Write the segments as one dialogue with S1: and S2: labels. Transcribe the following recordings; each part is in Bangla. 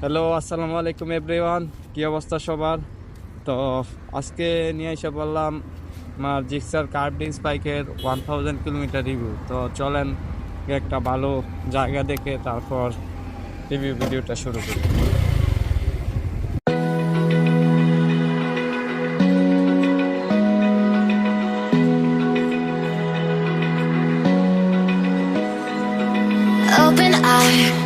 S1: হ্যালো আসসালামু আলাইকুম এভরিওয়ান। কি অবস্থা সবার? তো আজকে নিয়ে এসে বললাম আমার জিক্সার কার্ডিংস বাইকের ওয়ান থাউজেন্ড কিলোমিটার রিভিউ তো চলেন একটা ভালো জায়গা দেখে তারপর রিভিউ ভিডিওটা শুরু করি।
S2: Open eye,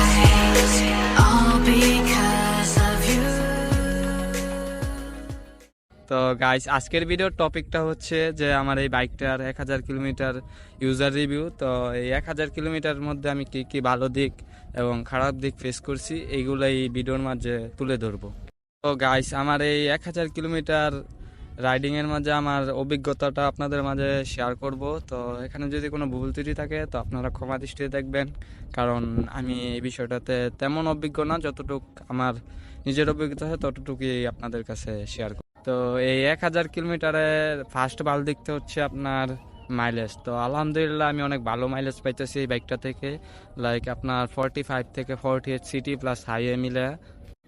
S1: তো গাইস আজকের ভিডিওর টপিকটা হচ্ছে যে আমার এই বাইকটার এক হাজার কিলোমিটার ইউজার রিভিউ তো এই এক হাজার কিলোমিটার মধ্যে আমি কি কি ভালো দিক এবং খারাপ দিক ফেস করছি এইগুলো এই ভিডিওর মাঝে তুলে ধরবো। তো গাইস আমার এই এক হাজার কিলোমিটার রাইডিংয়ের মাঝে আমার অভিজ্ঞতাটা আপনাদের মাঝে শেয়ার করব। তো এখানে যদি কোনো ভুল ত্রুটি থাকে, তো আপনারা ক্ষমা দৃষ্টিতে দেখবেন, কারণ আমি এই বিষয়টাতে তেমন অভিজ্ঞ না, যতটুক আমার নিজের অভিজ্ঞতা হয় ততটুকুই আপনাদের কাছে শেয়ার তো এই এক হাজার কিলোমিটারের ফার্স্ট ভালো দেখতে হচ্ছে আপনার মাইলেজ তো আলহামদুলিল্লাহ আমি অনেক ভালো মাইলেজ পাইতেছি এই বাইকটা থেকে। লাইক আপনার ফর্টি ফাইভ থেকে forty eight city plus highway মিলে।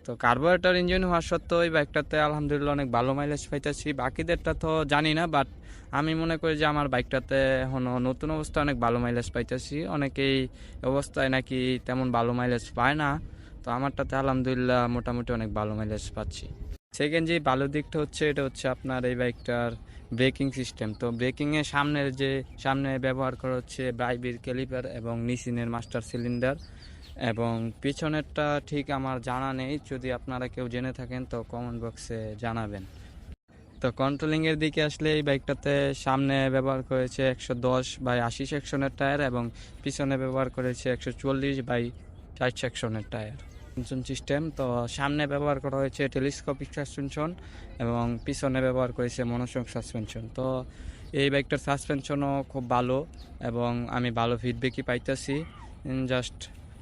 S1: তো কার্বোরেটর ইঞ্জিন হওয়া সত্ত্বেও এই বাইকটাতে আলহামদুলিল্লাহ অনেক ভালো মাইলেজ পাইতেছি। বাকিদেরটা তো জানি না বাট আমি মনে করি যে আমার বাইকটাতে এখনও নতুন অবস্থায় অনেক ভালো মাইলেজ পাইতেছি। অনেকেই অবস্থায় নাকি তেমন ভালো মাইলেজ পায় না। তো আমারটাতে আলহামদুলিল্লাহ মোটামুটি অনেক ভালো মাইলেজ পাচ্ছি। সেকেন্ড যে ভালো দিকটা হচ্ছে, এটা হচ্ছে আপনার এই বাইকটার ব্রেকিং সিস্টেম তো ব্রেকিংয়ে সামনের যে, সামনে ব্যবহার করা হচ্ছে ব্রাইবির ক্যালিপার এবং নিসিনের মাস্টার সিলিন্ডার এবং পিছনেরটা ঠিক আমার জানা নেই, যদি আপনারা কেউ জেনে থাকেন তো কমেন্ট বক্সে জানাবেন। তো কন্ট্রোলিংয়ের দিকে আসলে এই বাইকটাতে সামনে ব্যবহার করেছে একশো দশ বাই আশি সেকশনের টায়ার এবং পিছনে ব্যবহার করেছে একশো চল্লিশ বাই ষাট সেকশনের টায়ার সিস্টেম তো সামনে ব্যবহার করা হয়েছে টেলিস্কোপিক সাসপেনশন এবং পিছনে ব্যবহার করেছে মনোসং সাসপেনশন তো এই বাইকটার সাসপেনশনও খুব ভালো এবং আমি ভালো ফিডব্যাকই পাইতেছি। জাস্ট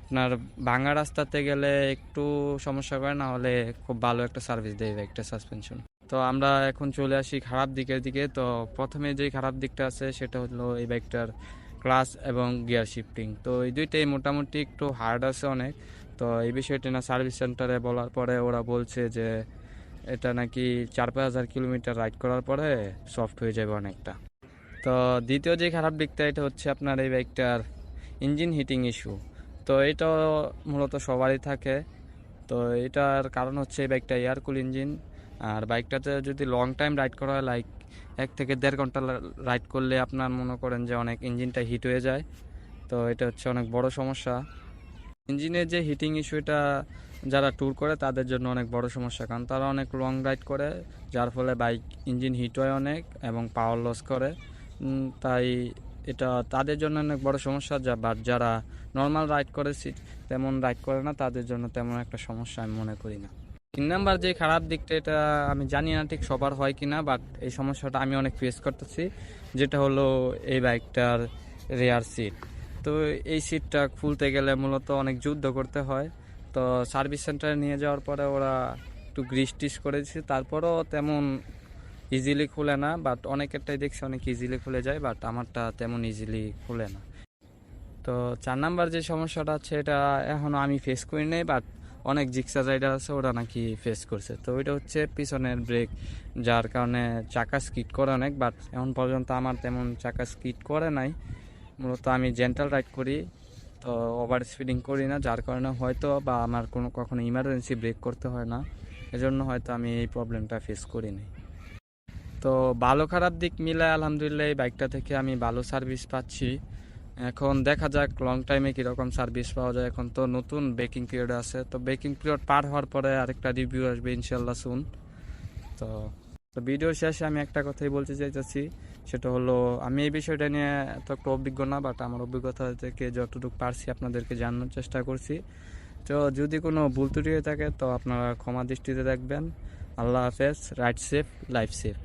S1: আপনার ভাঙা রাস্তাতে গেলে একটু সমস্যা করে না হলে খুব ভালো একটা সার্ভিস দেয় এই বাইকটা সাসপেনশন তো আমরা এখন চলে আসি খারাপ দিকের দিকে। তো প্রথমে যে খারাপ দিকটা আছে, সেটা হলো এই বাইকটার ক্লাস এবং গিয়ার শিফটিং তো এই দুইটাই মোটামুটি একটু হার্ড আছে অনেক। তো এই বিষয়টি না সার্ভিস সেন্টারে বলার পরে ওরা বলছে যে এটা নাকি চার পাঁচ হাজার কিলোমিটার রাইড করার পরে সফট হয়ে যাবে অনেকটা। তো দ্বিতীয় যে খারাপ দিকটা, এটা হচ্ছে আপনার এই বাইকটার ইঞ্জিন হিটিং ইস্যু তো এটা মূলত সবারই থাকে। তো এটার কারণ হচ্ছে এই বাইকটা এয়ার কুল ইঞ্জিন আর বাইকটাতে যদি লং টাইম রাইড করা হয় লাইক এক থেকে দেড় ঘণ্টা রাইড করলে আপনার মনে করেন যে অনেক ইঞ্জিনটা হিট হয়ে যায়। তো এটা হচ্ছে অনেক বড় সমস্যা। ইঞ্জিনের যে হিটিং ইস্যুটা যারা ট্যুর করে, তাদের জন্য অনেক বড় সমস্যা। কারণ তারা অনেক লং রাইড করে, যার ফলে বাইক ইঞ্জিন হিট হয় অনেক এবং পাওয়ার লস করে। তাই এটা তাদের জন্য অনেক বড় সমস্যা, যা বাট যারা নর্মাল রাইড করে তেমন রাইড করে না, তাদের জন্য তেমন একটা সমস্যা আমি মনে করি না। তিন নাম্বার যে খারাপ দিকটা, এটা আমি জানি না ঠিক সবার হয় কি না বাট এই সমস্যাটা আমি অনেক ফেস করতেছি, যেটা হলো এই বাইকটার রেয়ার সিট তো এই সিটটা খুলতে গেলে মূলত অনেক যুদ্ধ করতে হয়। তো সার্ভিস সেন্টারে নিয়ে যাওয়ার পরে ওরা একটু গ্রিস টিস করেছে। তারপরও তেমন ইজিলি খুলে না বাট অনেকেরটাই দেখছি অনেক ইজিলি খুলে যায় বাট আমারটা তেমন ইজিলি খুলে না। তো চার নাম্বার যে সমস্যাটা আছে, এটা এখনও আমি ফেস করি নাই বাট অনেক জিক্সা রাইডার আছে, ওরা নাকি ফেস করছে। তো ওইটা হচ্ছে পিছনের ব্রেক যার কারণে চাকা স্কিট করে অনেক বাট এখন পর্যন্ত আমার তেমন চাকা স্কিট করে নাই। মূলত আমি জেন্টাল রাইড করি, তো ওভার স্পিডিং করি না, যার কারণে হয়তো বা আমার কোনো কখনো ইমার্জেন্সি ব্রেক করতে হয় না। এজন্য হয়তো আমি এই প্রবলেমটা ফেস করিনি। তো ভালো খারাপ দিক মিলে আলহামদুলিল্লাহ এই বাইকটা থেকে আমি ভালো সার্ভিস পাচ্ছি। এখন দেখা যাক লং টাইমে কীরকম সার্ভিস পাওয়া যায়। এখন তো নতুন বেকিং পিরিয়ড আছে। তো বেকিং পিরিয়ড পার হওয়ার পরে আরেকটা রিভিউ আসবে ইনশাল্লাহ শুন তো তো ভিডিও শেষে আমি একটা কথাই বলতে চাইতেছি, সেটা হলো, আমি এই বিষয়টা নিয়ে এত একটা অভিজ্ঞ না বাট আমার অভিজ্ঞতা থেকে যতটুকু পারছি আপনাদেরকে জানানোর চেষ্টা করছি। তো যদি কোনো ভুল ত্রুটি হয়ে থাকে, তো আপনারা ক্ষমা দৃষ্টিতে দেখবেন। আল্লাহ হাফেজ রাইট সেফ লাইফ সেফ